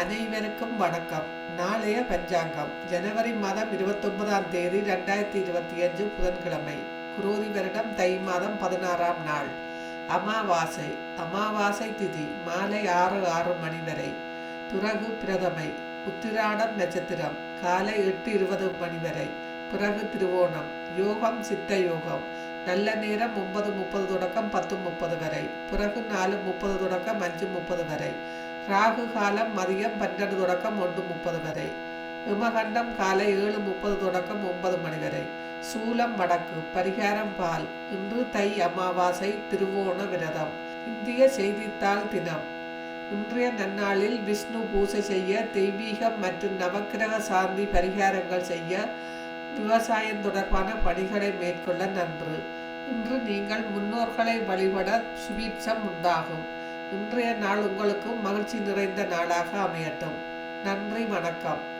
அனைவருக்கும் வணக்கம். நாளைய பஞ்சாங்கம். ஜனவரி மாதம் இருபத்தொன்பதாம் தேதி ரெண்டாயிரத்தி இருபத்தி அஞ்சு புதன்கிழமை. குரோதி வருடம் தை மாதம் பதினாறாம் நாள். அமாவாசை. அமாவாசை திதி மாலை ஆறு ஆறு மணி வரை. துறகு பிரதமை. உத்திராடம் நட்சத்திரம். காலை எட்டு இருபது மணி வரை. பிறகு திருவோணம். யோகம் சித்த யோகம். நல்ல நேரம் ஒன்பது முப்பது தொடக்கம் பத்து முப்பது வரை. பிறகு நாலு முப்பது தொடக்கம் அஞ்சு முப்பது வரை. ராகு காலம் மதியம் பன்னெண்டு தொடக்கம் ஒன்று முப்பது வரை. விமகண்டம் காலை ஏழு முப்பது தொடக்கம் ஒன்பது மணி வரை. சூலம் வடக்கு பரிகாரம் பால். இன்று தை அமாவாசை திருவோண விரதம். இந்திய செய்தித்தாள் தினம். இன்றைய நன்னாளில் விஷ்ணு பூஜை செய்ய தெய்வீகம் மற்றும் நவக்கிரக சாந்தி பரிகாரங்கள் செய்ய விவசாயம் தொடர்பான பணிகளை மேற்கொள்ள நன்று. இன்று நீங்கள் முன்னோர்களை வழிபட சுபீட்சம் உண்டாகும். இன்றைய நாள் உங்களுக்கும் மகிழ்ச்சி நிறைந்த நாளாக அமையட்டும். நன்றி வணக்கம்.